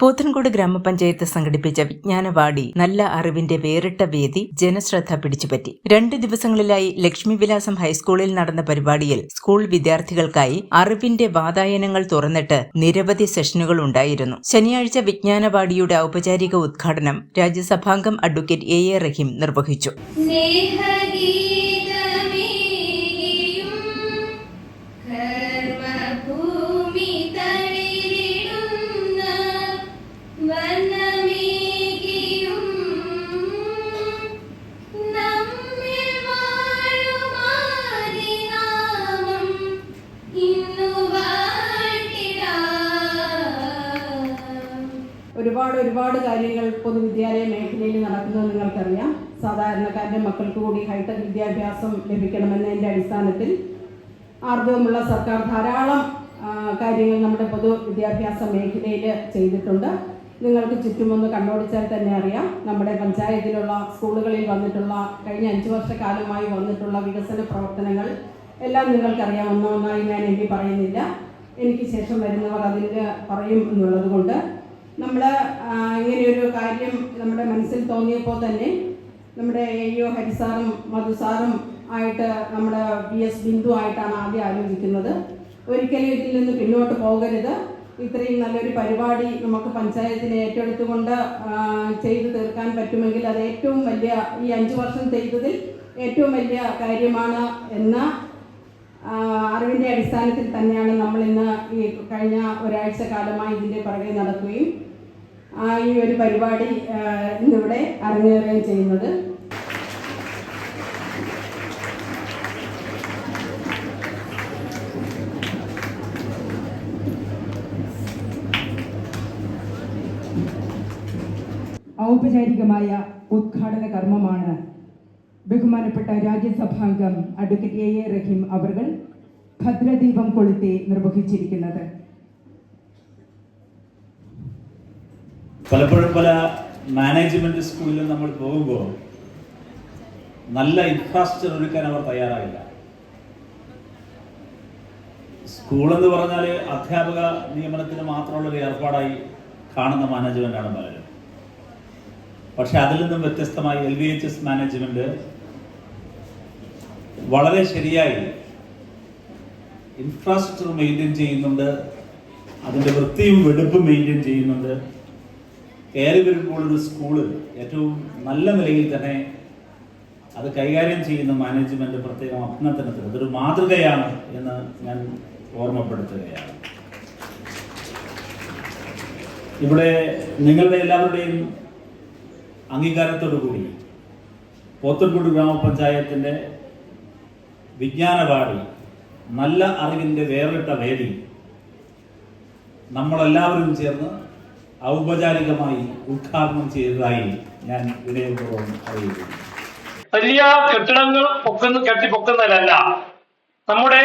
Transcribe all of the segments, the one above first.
പോത്തൻകോട് ഗ്രാമപഞ്ചായത്ത് സംഘടിപ്പിച്ച വിജ്ഞാനവാടി നല്ല അറിവിന്റെ വേറിട്ട വേദി ജനശ്രദ്ധ പിടിച്ചുപറ്റി. രണ്ട് ദിവസങ്ങളിലായി ലക്ഷ്മിവിലാസം ഹൈസ്കൂളിൽ നടന്ന പരിപാടിയിൽ സ്കൂൾ വിദ്യാർത്ഥികൾക്കായി അറിവിന്റെ വാതായനങ്ങൾ തുറന്നിട്ട് നിരവധി സെഷനുകൾ ഉണ്ടായിരുന്നു. ശനിയാഴ്ച വിജ്ഞാനവാടിയുടെ ഔപചാരിക ഉദ്ഘാടനം രാജ്യസഭാംഗം അഡ്വക്കേറ്റ് എ എ റഹീം നിർവഹിച്ചു. ഒരുപാട് ഒരുപാട് കാര്യങ്ങൾ പൊതുവിദ്യാലയ മേഖലയിൽ നടക്കുന്നത് നിങ്ങൾക്കറിയാം. സാധാരണക്കാരുടെ മക്കൾക്ക് കൂടി ഹൈടെക് വിദ്യാഭ്യാസം ലഭിക്കണമെന്നതിന്റെ അടിസ്ഥാനത്തിൽ ആർജവമുള്ള സർക്കാർ ധാരാളം കാര്യങ്ങൾ നമ്മുടെ പൊതു പൊതുവിദ്യാഭ്യാസ മേഖലയിൽ ചെയ്തിട്ടുണ്ട്. നിങ്ങൾക്ക് ചുറ്റുമൊന്ന് കണ്ണോടിച്ചാൽ തന്നെ അറിയാം. നമ്മുടെ പഞ്ചായത്തിലുള്ള സ്കൂളുകളിൽ വന്നിട്ടുള്ള കഴിഞ്ഞ അഞ്ച് വർഷക്കാലമായി വന്നിട്ടുള്ള വികസന പ്രവർത്തനങ്ങൾ എല്ലാം നിങ്ങൾക്കറിയാം ഒന്നൊന്നായി ഞാൻ എനിക്ക് പറയുന്നില്ല. എനിക്ക് ശേഷം വരുന്നവർ അതിന്റെ പറയും എന്നുള്ളത് കൊണ്ട് നമ്മൾ ഇങ്ങനെയൊരു കാര്യം നമ്മുടെ മനസ്സിൽ തോന്നിയപ്പോൾ തന്നെ നമ്മുടെ എ യു ഹരിസാറും മധുസാറും ആയിട്ട് നമ്മുടെ ബി എസ് ബിന്ദു ആയിട്ടാണ് ആദ്യം ആലോചിക്കുന്നത്. ഒരിക്കലും ഇതിൽ നിന്ന് പിന്നോട്ട് പോകരുത്. ഇത്രയും നല്ലൊരു പരിപാടി നമുക്ക് പഞ്ചായത്തിന് ഏറ്റെടുത്തുകൊണ്ട് ചെയ്തു തീർക്കാൻ പറ്റുമെങ്കിൽ അത് ഏറ്റവും വലിയ ഈ അഞ്ച് വർഷം ചെയ്തതിൽ ഏറ്റവും വലിയ കാര്യമാണ് എന്ന അറിവിന്റെ അടിസ്ഥാനത്തിൽ തന്നെയാണ് നമ്മൾ ഇന്ന് ഈ കഴിഞ്ഞ ഒരാഴ്ച കാലമായി ഇതിന്റെ പുറകെ നടക്കുകയും ഈ ഒരു പരിപാടി ആ, ഇന്നിവിടെ അരങ്ങേറുകയും ചെയ്യുന്നത്. ഔപചാരികമായ ഉദ്ഘാടന കർമ്മമാണ് ബഹുമാനപ്പെട്ട രാജ്യസഭാംഗം അഡ്വക്കേറ്റ് എ എ റഹീം അവർ ഭദ്രദീപം കൊളുത്തി നിർവഹിച്ചിരിക്കുന്നത്. പലപ്പോഴും പല മാനേജ്മെന്റ് സ്കൂളിലും നമ്മൾ പോകുമ്പോൾ നല്ല ഇൻഫ്രാസ്ട്രക്ചർ ഒരുക്കാൻ അവർ തയ്യാറായില്ല സ്കൂൾ എന്ന് പറഞ്ഞാൽ അധ്യാപക നിയമനത്തിന് മാത്രമുള്ള ഒരു ഏർപ്പാടായി കാണുന്ന മാനേജ്മെന്റാണ് പലരും. പക്ഷെ അതിൽ നിന്നും വ്യത്യസ്തമായി L V H S management വളരെ ശരിയായി ഇൻഫ്രാസ്ട്രക്ചർ മെയിന്റെയിൻ ചെയ്യുന്നുണ്ട് അതിന്റെ വൃത്തിയും വെടുപ്പും മെയിന്റെയിൻ ചെയ്യുന്നുണ്ട്. കയറി വരുമ്പോൾ ഒരു സ്കൂൾ ഏറ്റവും നല്ല നിലയിൽ തന്നെ അത് കൈകാര്യം ചെയ്യുന്ന മാനേജ്മെന്റ് പ്രത്യേകം അഭിനന്ദനത്തിന് അതൊരു മാതൃകയാണ് എന്ന് ഞാൻ ഓർമ്മപ്പെടുത്തുകയാണ്. ഇവിടെ നിങ്ങളുടെ എല്ലാവരുടെയും അംഗീകാരത്തോടു കൂടി പോത്തൻകുടി ഗ്രാമപഞ്ചായത്തിന്റെ വിജ്ഞാനവാടി നല്ല അറിവിന്റെ വേറിട്ട വേദി നമ്മളെല്ലാവരും ചേർന്ന് ഔപചാരികമായി ഉദ്ഘാടനം ചെയ്തതായി ഞാൻ വിനയപൂർവം അറിയിക്കുന്നു. വലിയ കെട്ടിടങ്ങൾ പൊക്കുന്ന കെട്ടി പൊക്കുന്നതിലല്ല നമ്മുടെ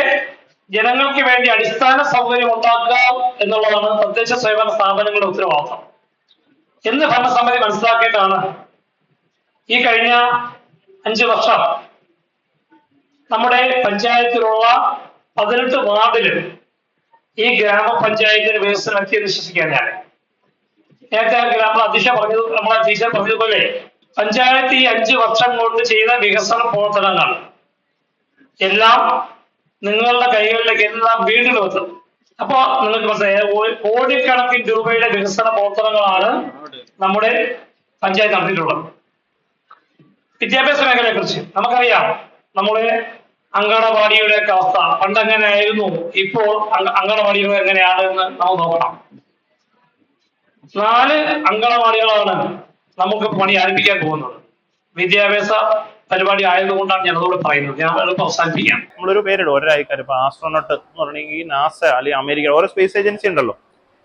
ജനങ്ങൾക്ക് വേണ്ടി അടിസ്ഥാന സൗകര്യം ഉണ്ടാക്കുക എന്നുള്ളതാണ് തദ്ദേശ സേവന സ്ഥാപനങ്ങളുടെ ഉത്തരവാദിത്വം എന്ന് ഭരണസമിതി മനസ്സിലാക്കിയിട്ടാണ് ഈ കഴിഞ്ഞ അഞ്ചു വർഷം നമ്മുടെ പഞ്ചായത്തിലുള്ള പതിനെട്ട് വാർഡിലും ഈ ഗ്രാമപഞ്ചായത്തിന് വികസനം എത്തിയെന്ന് വിശ്വസിക്കാൻ ഞാൻ. നേരത്തെ നമ്മൾ അധ്യക്ഷ പറഞ്ഞത് നമ്മളെ ടീച്ചർ പറഞ്ഞതുപോലെ പഞ്ചായത്ത് ഈ അഞ്ച് വർഷം കൊണ്ട് ചെയ്ത വികസന പ്രവർത്തനങ്ങൾ എല്ലാം നിങ്ങളുടെ കൈകളിലേക്ക് എല്ലാം വീണ്ടും എത്തും അപ്പൊ നിങ്ങൾക്ക് മനസ്സിലായി കോടിക്കണക്കിന് രൂപയുടെ വികസന പ്രവർത്തനങ്ങളാണ് നമ്മുടെ പഞ്ചായത്ത് നടത്തിയിട്ടുള്ളത്. വിദ്യാഭ്യാസ മേഖലയെ കുറിച്ച് നമുക്കറിയാം നമ്മുടെ അങ്കണവാടിയുടെ ഒക്കെ അവസ്ഥ പണ്ട് എങ്ങനെയായിരുന്നു ഇപ്പോൾ അങ്ക- അങ്കണവാടികൾ എങ്ങനെയാണ് എന്ന് നമുക്ക് നോക്കണം നാല് അങ്കണവാടികളാണ് നമുക്ക് പണി ആരംഭിക്കാൻ പോകുന്നത്. വിദ്യാഭ്യാസ പരിപാടി ആയതുകൊണ്ടാണ് ഞാൻ അതോട് പറയുന്നത്. ഞാൻ എളുപ്പം അവസാനിപ്പിക്കാം. നമ്മളൊരു പേരിടും. ഓരോ ആൾക്കാർ ഇപ്പൊ ആസ്ട്രോനോട്ട് എന്ന് പറഞ്ഞെങ്കിൽ നാസ അല്ലെങ്കിൽ അമേരിക്ക. ഓരോ സ്പേസ് ഏജൻസി ഉണ്ടല്ലോ.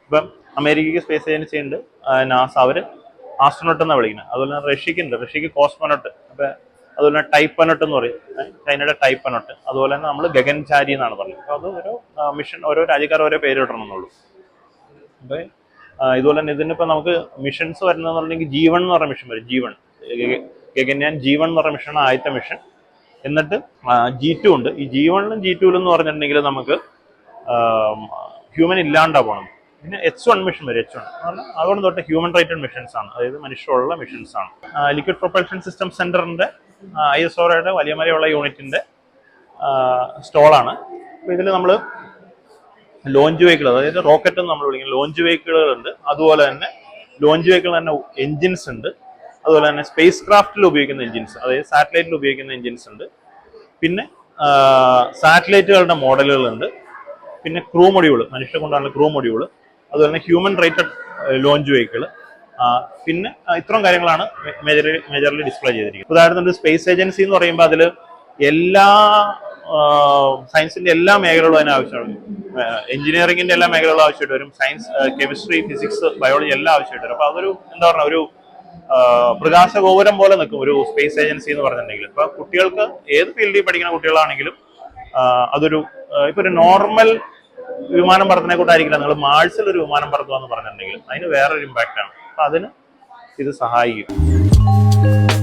ഇപ്പം അമേരിക്കയ്ക്ക് സ്പേസ് ഏജൻസി ഉണ്ട്. നാസ. അവർ ആസ്ട്രോനോട്ട് എന്നാണ് വിളിക്കുന്നത്. അതുപോലെ തന്നെ റഷ്യക്ക് ഉണ്ട്. റഷ്യക്ക് കോസ്മോനോട്ട്. അപ്പൊ അതുപോലെ തന്നെ ടൈപ്പനോട്ട് എന്ന് പറയും. ചൈനയുടെ ടൈപ്പനോട്ട്. അതുപോലെ തന്നെ നമ്മൾ ഗഗൻചാരി എന്നാണ് പറയുന്നത് അപ്പോൾ അത് ഓരോ മിഷൻ ഓരോ രാജ്യക്കാർ ഓരോ പേര് ഇടണം എന്നുള്ളൂ അപ്പൊ ആ, ഇതുപോലെ തന്നെ ഇതിനിപ്പോൾ നമുക്ക് മിഷൻസ് വരുന്നതെന്ന് പറഞ്ഞെങ്കിൽ ജീവൻ എന്ന് പറഞ്ഞ മിഷൻ വരും. ജീവൻ. ഗഗന്യാൻ ജീവൻ എന്ന് പറഞ്ഞ മിഷനാണ് ആദ്യത്തെ മിഷൻ എന്നിട്ട് ജി ടു ഉണ്ട്. ഈ ജി വണ്ണിലും ജി ടുവിലും എന്ന് പറഞ്ഞിട്ടുണ്ടെങ്കിൽ നമുക്ക് ഹ്യൂമൻ ഇല്ലാണ്ടാ പോകണം പിന്നെ എച്ച് വൺ മിഷൻ വരും എച്ച് വൺ അതുകൊണ്ട് തൊട്ട് ഹ്യൂമൻ റൈറ്റഡ് മിഷൻസ് ആണ്. അതായത് മനുഷ്യരുള്ള മിഷൻസ് ആണ്. ലിക്വിഡ് പ്രൊപ്പൽഷൻ സിസ്റ്റം സെന്ററിന്റെ ഐ എസ് ഒയുടെ വലിയ മലയുള്ള യൂണിറ്റിന്റെ സ്റ്റോളാണ് അപ്പോൾ ഇതിൽ നമ്മൾ ലോഞ്ച് വെഹിക്കിൾ അതായത് റോക്കറ്റ് നമ്മൾ വിളിക്കുന്ന ലോഞ്ച് വെഹിക്കിളുകൾ ഉണ്ട്. അതുപോലെ തന്നെ ലോഞ്ച് വെഹിക്കിൾ തന്നെ എഞ്ചിൻസ് ഉണ്ട്. അതുപോലെ തന്നെ സ്പേസ് ക്രാഫ്റ്റിൽ ഉപയോഗിക്കുന്ന എഞ്ചിൻസ് അതായത് സാറ്റലൈറ്റിൽ ഉപയോഗിക്കുന്ന എഞ്ചിൻസ് ഉണ്ട്. പിന്നെ സാറ്റലൈറ്റുകളുടെ മോഡലുകളുണ്ട് പിന്നെ ക്രൂ മൊഡ്യൂൾ മനുഷ്യരെ കൊണ്ടാണ് ക്രൂ മൊഡ്യൂൾ അതുപോലെ തന്നെ ഹ്യൂമൻ റേറ്റഡ് ലോഞ്ച് വെഹിക്കിൾ പിന്നെ ഇത്രയും കാര്യങ്ങളാണ് മേജർ മേജർലി ഡിസ്പ്ലേ ചെയ്തിരിക്കുന്നത്. ഉദാഹരണത്തിന് സ്പേസ് ഏജൻസി എന്ന് പറയുമ്പോൾ അതിൽ എല്ലാ സയൻസിന്റെ എല്ലാ മേഖലകളും അതിന് ആവശ്യമാണ്. എഞ്ചിനീയറിംഗിന്റെ എല്ലാ മേഖലകളും ആവശ്യമായിട്ട് വരും. സയൻസ് കെമിസ്ട്രി ഫിസിക്സ് ബയോളജി എല്ലാം ആവശ്യമായിട്ട് വരും. അപ്പൊ അതൊരു എന്താ പറയുക ഒരു പ്രകാശ പ്രകാശഗോപുരം പോലെ നിൽക്കും ഒരു സ്പേസ് ഏജൻസി എന്ന് പറഞ്ഞിട്ടുണ്ടെങ്കിൽ. ഇപ്പൊ കുട്ടികൾക്ക് ഏത് ഫീൽഡിൽ പഠിക്കുന്ന കുട്ടികളാണെങ്കിലും അതൊരു ഇപ്പൊ ഒരു നോർമൽ വിമാനം പറത്തിനെ കൂട്ടായിരിക്കില്ല നിങ്ങൾ മാഴ്സിൽ ഒരു വിമാനം പറത്തുക എന്ന് പറഞ്ഞിട്ടുണ്ടെങ്കിൽ അതിന് വേറൊരു ഇമ്പാക്റ്റ് ആണ്. അപ്പൊ അതിന് ഇത് സഹായിക്കും.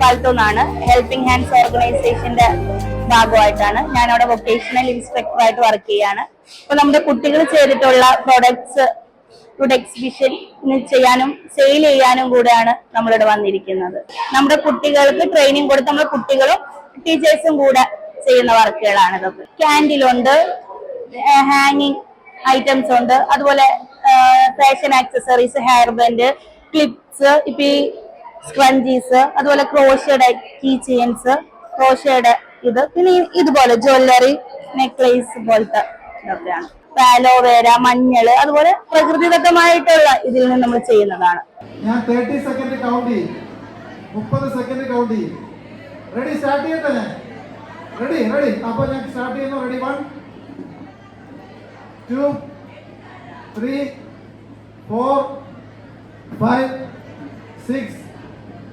പറമ്പിപ്പാലത്തു നിന്നാണ് ഹെൽപ്പിംഗ് ഹാൻഡ്സ് ഓർഗനൈസേഷന്റെ ഭാഗമായിട്ടാണ് ഞാൻ അവിടെ വൊക്കേഷണൽ ഇൻസ്പെക്ടർ ആയിട്ട് വർക്ക് ചെയ്യാണ്. അപ്പൊ നമ്മുടെ കുട്ടികൾ ചെയ്തിട്ടുള്ള പ്രൊഡക്ട്സ് ഫുഡ് എക്സിബിഷൻ ചെയ്യാനും സെയിൽ ചെയ്യാനും കൂടെയാണ് നമ്മളിവിടെ വന്നിരിക്കുന്നത്. നമ്മുടെ കുട്ടികൾക്ക് ട്രെയിനിങ് കൊടുത്ത് നമ്മുടെ കുട്ടികളും ടീച്ചേഴ്സും കൂടെ ചെയ്യുന്ന വർക്കുകളാണ് ഇതൊക്കെ. ക്യാൻഡിലുണ്ട് ഹാങ്ങിങ് ഐറ്റംസ് ഉണ്ട് അതുപോലെ fashion accessories hair band clips ഇപ്പൊ ഈ സ്ക്രഞ്ചീസ് അതുപോലെ ക്രോഷയുടെ കീ ചെയിൻസ് ക്രോഷയുടെ ഇത് പിന്നെ ഇതുപോലെ ജ്വല്ലറി നെക്ലേസ് പോലത്തെ പാലോവേര മഞ്ഞൾ അതുപോലെ പ്രകൃതിദത്തമായിട്ടുള്ള ഇതിൽ നിന്ന് നമ്മൾ ചെയ്യുന്നതാണ്. ഞാൻ തേർട്ടി സെക്കൻഡ് കൗണ്ട് ചെയ്യും. സെക്കൻഡ് റെഡി റെഡി റെഡി ഞാൻ? Start ready one two three four five six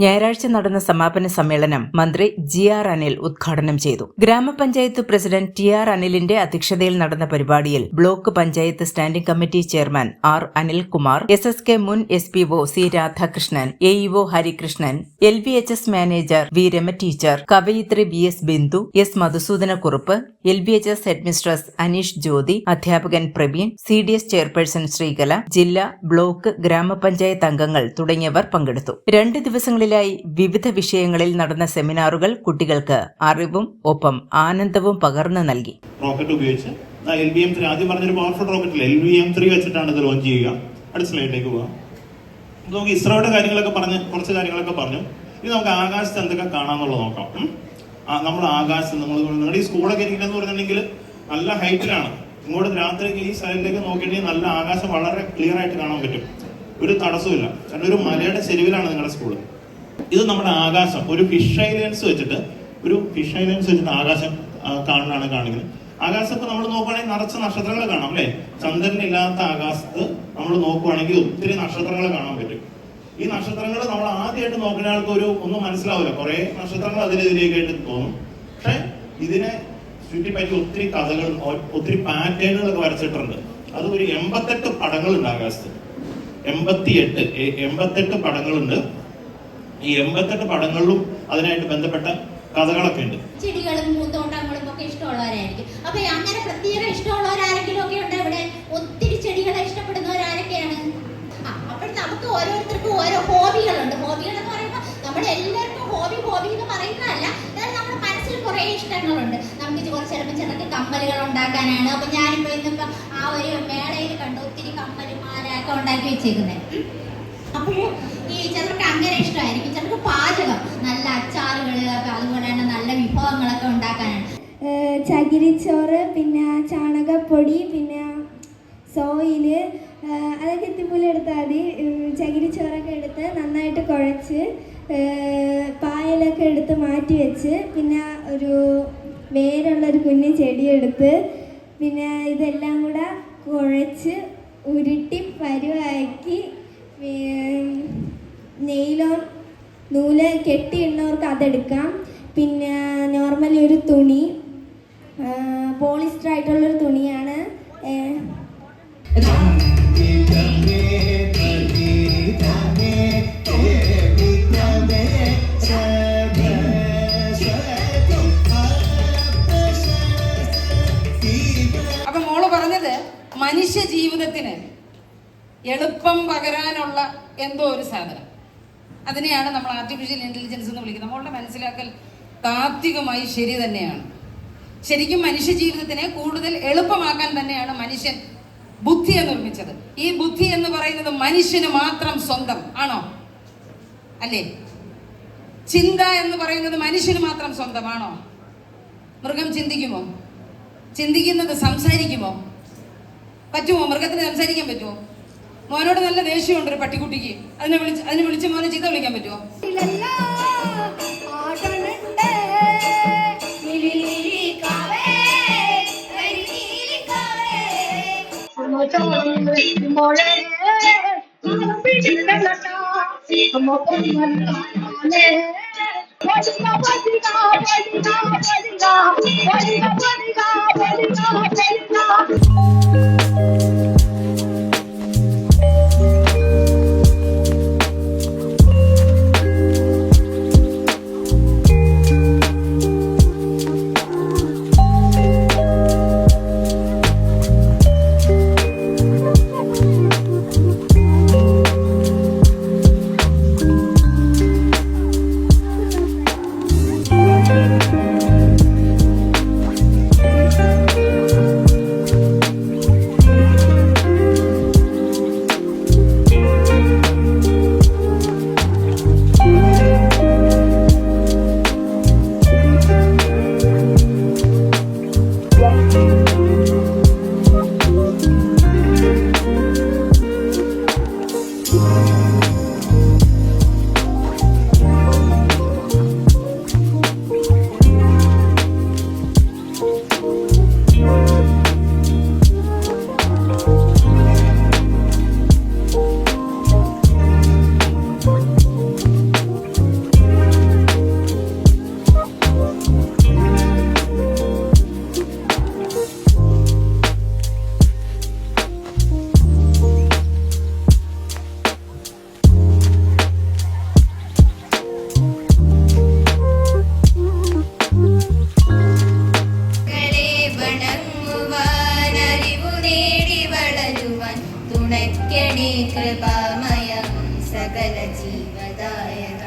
ഞായറാഴ്ച നടന്ന സമാപന സമ്മേളനം മന്ത്രി ജി ആർ അനിൽ ഉദ്ഘാടനം ചെയ്തു. ഗ്രാമപഞ്ചായത്ത് പ്രസിഡന്റ് ടി ആർ അനിലിന്റെ അധ്യക്ഷതയിൽ നടന്ന പരിപാടിയിൽ block panchayat standing committee chairman R Anilkumar S S K മുൻ S P O C Radhakrishnan A EO Harikrishnan L V H S manager V Rama teacher കവയിത്രി B S Bindu S Madhusoodanakkurup L B H S headmistress Aneesh Jyothi അധ്യാപകൻ Praveen C D S chairperson Sreekala ജില്ലാ block ഗ്രാമപഞ്ചായത്ത് അംഗങ്ങൾ പങ്കെടുത്തു. രണ്ട് ദിവസങ്ങളിലായി വിവിധ വിഷയങ്ങളിൽ നടന്ന സെമിനാറുകൾ കുട്ടികൾക്ക് അറിവും ഒപ്പം ആനന്ദവും പകർന്നു നൽകി. റോക്കറ്റ് ഉപയോഗിച്ച്. എൽ ബി എം ത്രീ ആദ്യം പറഞ്ഞൊരു powerful rocket L B M three വെച്ചിട്ടാണ് ഇത് ലോഞ്ച് ചെയ്യുക. അടുത്ത സ്ലൈഡിലേക്ക് പോകാം നമുക്ക് ഇസ്രോയുടെ കാര്യങ്ങളൊക്കെ പറഞ്ഞ് കുറച്ച് കാര്യങ്ങളൊക്കെ പറഞ്ഞു. ഇനി നമുക്ക് ആകാശത്ത് എന്തൊക്കെ കാണാന്നുള്ളത് നോക്കാം. നമ്മൾ ആകാശം നമ്മൾ നിങ്ങളുടെ ഈ സ്കൂളൊക്കെ ഇരിക്കണമെന്ന് പറഞ്ഞിട്ടുണ്ടെങ്കിൽ നല്ല ഹൈറ്റിലാണ് ഇങ്ങോട്ട് രാത്രിക്ക് ഈ സൈഡിലേക്ക് നോക്കിയിട്ടുണ്ടെങ്കിൽ നല്ല ആകാശം വളരെ ക്ലിയർ ആയിട്ട് കാണാൻ പറ്റും. ഒരു തടസ്സമില്ല കാരണം ഒരു മലയുടെ ചെരുവിലാണ് നിങ്ങളുടെ സ്കൂൾ ഇത് നമ്മുടെ ആകാശം. ഒരു ഫിഷ് ഐലൻസ് വെച്ചിട്ട് ഒരു ഫിഷ് ഐലൻസ് വെച്ചിട്ട് ആകാശം കാണാനാണ് കാണിക്കുന്നത്. ആകാശം ഇപ്പൊ നമ്മൾ നോക്കുവാണെങ്കിൽ നിറച്ച നക്ഷത്രങ്ങൾ കാണാം അല്ലെ? ചന്ദ്രനില്ലാത്ത ആകാശത്ത് നമ്മൾ നോക്കുവാണെങ്കിൽ ഒത്തിരി നക്ഷത്രങ്ങൾ കാണാൻ പറ്റും. ഈ നക്ഷത്രങ്ങൾ നമ്മൾ ആദ്യമായിട്ട് നോക്കുന്ന ആൾക്ക് ഒരു ഒന്നും മനസ്സിലാവില്ല. കുറെ നക്ഷത്രങ്ങൾ അതിനെതിരെയൊക്കെയായിട്ട് തോന്നും. പക്ഷെ ഇതിനെ ചുറ്റിപ്പറ്റി ഒത്തിരി കഥകൾ ഒത്തിരി പാറ്റേണുകളൊക്കെ വരച്ചിട്ടുണ്ട്. അത് ഒരു എൺപത്തെട്ട് പടങ്ങളുണ്ട് ആകാശത്ത്. എൺപത്തിയെട്ട് എൺപത്തെട്ട് പടങ്ങളുണ്ട്. ഈ എൺപത്തെട്ട് പടങ്ങളിലും അതിനായിട്ട് ബന്ധപ്പെട്ട കഥകളൊക്കെ ഉണ്ട്. ചെടികളും പൂന്തോട്ടങ്ങളും ഒക്കെ ഇഷ്ടമുള്ളവരായിരിക്കും. അപ്പൊ അങ്ങനെ പ്രത്യേക ഇഷ്ടമുള്ളവരാരെങ്കിലും ഒക്കെ ഉണ്ട് ഇവിടെ? ഒത്തിരി ചെടികളെ ഇഷ്ടപ്പെടുന്നവരാരൊക്കെയാണ്? അപ്പോൾ നമുക്ക് ഓരോരുത്തർക്കും ഓരോ ഹോബികളുണ്ട്. ഹോബികൾ എന്ന് പറയുമ്പോൾ നമ്മുടെ എല്ലാവർക്കും ഹോബി ഹോബി എന്ന് പറയുന്നതല്ല. എന്നാൽ നമ്മുടെ മനസ്സിൽ കുറേ ഇഷ്ടങ്ങളുണ്ട്. നമുക്ക് കുറച്ച് ചിലപ്പോൾ ചിലർക്ക് കമ്മലുകൾ ഉണ്ടാക്കാനാണ്. അപ്പൊ ഞാനിപ്പോ ഇന്നിപ്പോ ആ ഒരു മേളയിൽ കണ്ടു. ഒത്തിരി കമ്മലുമാരൊക്കെ ഉണ്ടാക്കി വെച്ചേക്കുന്നത് അപ്പോൾ ഈ ചിലർക്ക് അങ്ങനെ ഇഷ്ടമായിരിക്കും. ചിലർക്ക് പാചകം നല്ല അച്ചാറുകൾ അതുപോലെ തന്നെ നല്ല വിഭവങ്ങളൊക്കെ ഉണ്ടാക്കാനാണ്. ചകിരിച്ചോറ് പിന്നെ ചാണകപ്പൊടി പിന്നെ സോയിൽ അതൊക്കെ എത്തിപ്പോലെ എടുത്താൽ മതി. ചകിരിച്ചോറൊക്കെ എടുത്ത് നന്നായിട്ട് കുഴച്ച് പായലൊക്കെ എടുത്ത് മാറ്റി വെച്ച് പിന്നെ ഒരു വേരുള്ളൊരു കുഞ്ഞു ചെടിയെടുത്ത് പിന്നെ ഇതെല്ലാം കൂടെ കുഴച്ച് ഉരുട്ടി പരുവാക്കി നെയിലോ നൂൽ കെട്ടിയിടുന്നവർക്ക് അതെടുക്കാം. പിന്നെ നോർമലി ഒരു തുണി പോളിസ്റ്റർ ആയിട്ടുള്ളൊരു തുണിയാണ് ഏഹ്, മനുഷ്യ ജീവിതത്തിന് എളുപ്പം പകരാനുള്ള എന്തോ ഒരു സാധനം. അതിനെയാണ് നമ്മൾ ആർട്ടിഫിഷ്യൽ ഇന്റലിജൻസ് എന്ന് വിളിക്കുന്നത്. നമ്മളുടെ മനസ്സിലാക്കൽ താത്വികമായി ശരി തന്നെയാണ്. ശരിക്കും മനുഷ്യ ജീവിതത്തിനെ കൂടുതൽ എളുപ്പമാക്കാൻ തന്നെയാണ് മനുഷ്യൻ ബുദ്ധിയെ നിർമ്മിച്ചത്. ഈ ബുദ്ധി എന്ന് പറയുന്നത് മനുഷ്യന് മാത്രം സ്വന്തം ആണോ? അല്ലേ? ചിന്ത എന്ന് പറയുന്നത് മനുഷ്യന് മാത്രം സ്വന്തമാണോ മൃഗം ചിന്തിക്കുമോ? ചിന്തിക്കുന്നത് സംസാരിക്കുമോ? പറ്റുമോ? മൃഗത്തിന് സംസാരിക്കാൻ പറ്റുമോ? മോനോട് നല്ല ദേഷ്യമുണ്ട് ഒരു പട്ടിക്കുട്ടിക്ക്. അതിനെ വിളിച്ച് അതിനെ വിളിച്ച് മോനെ ചീത്ത വിളിക്കാൻ പറ്റുമോ? അറിവു നേടി വളരുവാൻ തുണയ്ക്കണേ കൃപാമയം സകല ജീവദായക.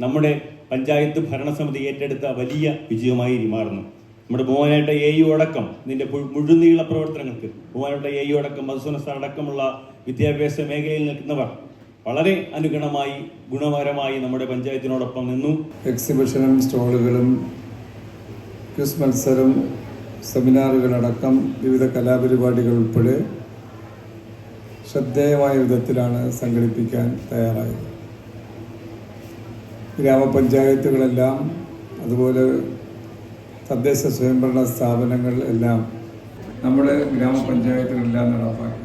നമ്മുടെ പഞ്ചായത്ത് ഭരണസമിതി ഏറ്റെടുത്ത വലിയ വിജയമായി മാറുന്നു. നമ്മുടെ ബഹുമാനായിട്ട് എ യു അടക്കം ഇതിന്റെ മുഴുനീള പ്രവർത്തനങ്ങൾക്ക് ബഹുമാനായിട്ട് എ യു അടക്കം മധുസനസ്ഥ അടക്കമുള്ള വിദ്യാഭ്യാസ മേഖലയിൽ നിൽക്കുന്നവർ വളരെ അനുഗണമായി ഗുണപരമായി നമ്മുടെ പഞ്ചായത്തിനോടൊപ്പം നിന്നു. എക്സിബിഷനും സ്റ്റോളുകളും ക്വിസ് മത്സരം സെമിനാറുകളടക്കം വിവിധ കലാപരിപാടികൾ ഉൾപ്പെടെ ശ്രദ്ധേയമായ വിധത്തിലാണ് സംഘടിപ്പിക്കാൻ തയ്യാറായത്. ഗ്രാമപഞ്ചായത്തുകളെല്ലാം അതുപോലെ തദ്ദേശ സ്വയംഭരണ സ്ഥാപനങ്ങൾ എല്ലാം നമ്മുടെ ഗ്രാമപഞ്ചായത്തുകളെല്ലാം നടപ്പാക്കി.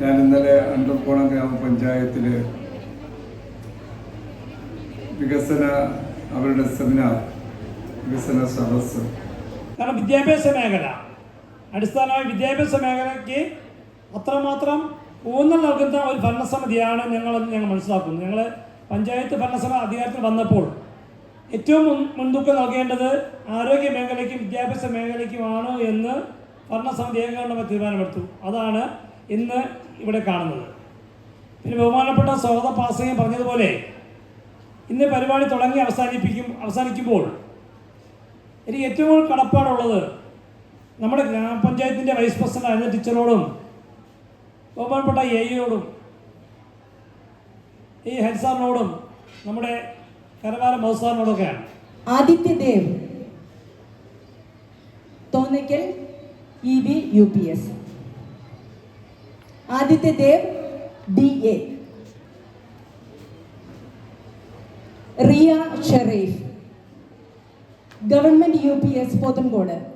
ഞാൻ ഇന്നലെ അണ്ടർകോണം ഗ്രാമപഞ്ചായത്തിലെ വികസന അവരുടെ സെമിനാർ വികസന സദസ് കാരണം വിദ്യാഭ്യാസ മേഖല അടിസ്ഥാനമായി വിദ്യാഭ്യാസ മേഖലയ്ക്ക് അത്രമാത്രം ഊന്നൽ നൽകുന്ന ഒരു ഭരണസമിതിയാണ് ഞങ്ങളെന്ന് ഞങ്ങൾ മനസ്സിലാക്കുന്നത് ഞങ്ങൾ പഞ്ചായത്ത് ഭരണസമിതി അധികാരത്തിൽ വന്നപ്പോൾ ഏറ്റവും മുൻ മുൻതൂക്കം നൽകേണ്ടത് ആരോഗ്യ മേഖലയ്ക്കും വിദ്യാഭ്യാസ മേഖലയ്ക്കുമാണ് എന്ന് ഭരണസമിതി ഏകകണ്ഠമായി തീരുമാനമെടുത്തു. അതാണ് ഇന്ന് ഇവിടെ കാണുന്നത്. പിന്നെ ബഹുമാനപ്പെട്ട സ്വാഗത പാസയും പറഞ്ഞതുപോലെ ഇന്ന് പരിപാടി തുടങ്ങി അവസാനിപ്പിക്കും അവസാനിക്കുമ്പോൾ എനിക്ക് ഏറ്റവും കൂടുതൽ കടപ്പാടുള്ളത് നമ്മുടെ ഗ്രാമപഞ്ചായത്തിന്റെ വൈസ് പ്രസിഡന്റ് ആയിരുന്ന ടീച്ചറോടും ബഹുമാനപ്പെട്ട എ ഇയോടും ഈ ഹെഡ് സാറിനോടും നമ്മുടെ കരവാല mouse Adithyadev Adithya Dev Thonnakkal E B U P S Adithya Dev D A Riya Shareef. Government U P S Pothencode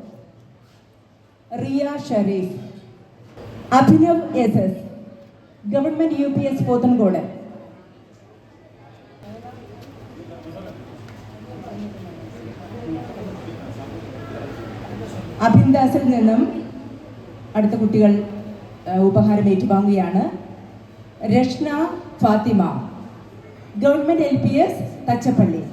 Riya Shareef. Abhinav S S. Government U P S Pothencode അഭിൻദാസിൽ നിന്നും അടുത്ത കുട്ടികൾ ഉപഹാരം ഏറ്റുവാങ്ങുകയാണ്. Rashna Fathima. Government L P S Thachappally.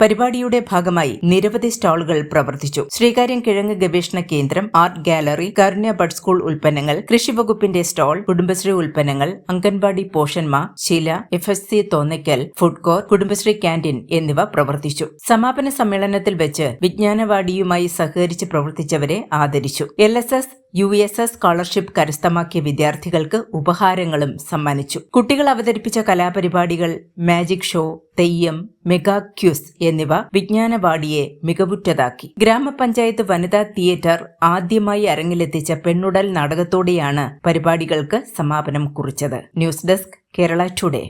പരിപാടിയുടെ ഭാഗമായി നിരവധി സ്റ്റാളുകൾ പ്രവർത്തിച്ചു. ശ്രീകാര്യം കിഴങ്ങ് ഗവേഷണ കേന്ദ്രം art gallery Karunya bud school ഉൽപ്പന്നങ്ങൾ കൃഷിവകുപ്പിന്റെ സ്റ്റാൾ കുടുംബശ്രീ ഉൽപ്പന്നങ്ങൾ അംഗൻവാടി പോഷന്മ ശില F S C Thonnakkal food court Kudumbashree canteen എന്നിവ പ്രവർത്തിച്ചു. സമാപന സമ്മേളനത്തിൽ വെച്ച് വിജ്ഞാനവാടിയുമായി സഹകരിച്ച് പ്രവർത്തിച്ചവരെ ആദരിച്ചു. L S S U S S scholarship കരസ്ഥമാക്കിയ വിദ്യാർത്ഥികൾക്ക് ഉപഹാരങ്ങളും സമ്മാനിച്ചു. കുട്ടികൾ അവതരിപ്പിച്ച കലാപരിപാടികൾ magic show theyyam mega quiz എന്നിവ വിജ്ഞാനവാടിയെ മികവുറ്റതാക്കി. ഗ്രാമപഞ്ചായത്ത് വനിതാ തിയേറ്റർ ആദ്യമായി അരങ്ങിലെത്തിച്ച പെണ്ണുടൽ നാടകത്തോടെയാണ് പരിപാടികൾക്ക് സമാപനം കുറിച്ചത്. News desk Kerala today.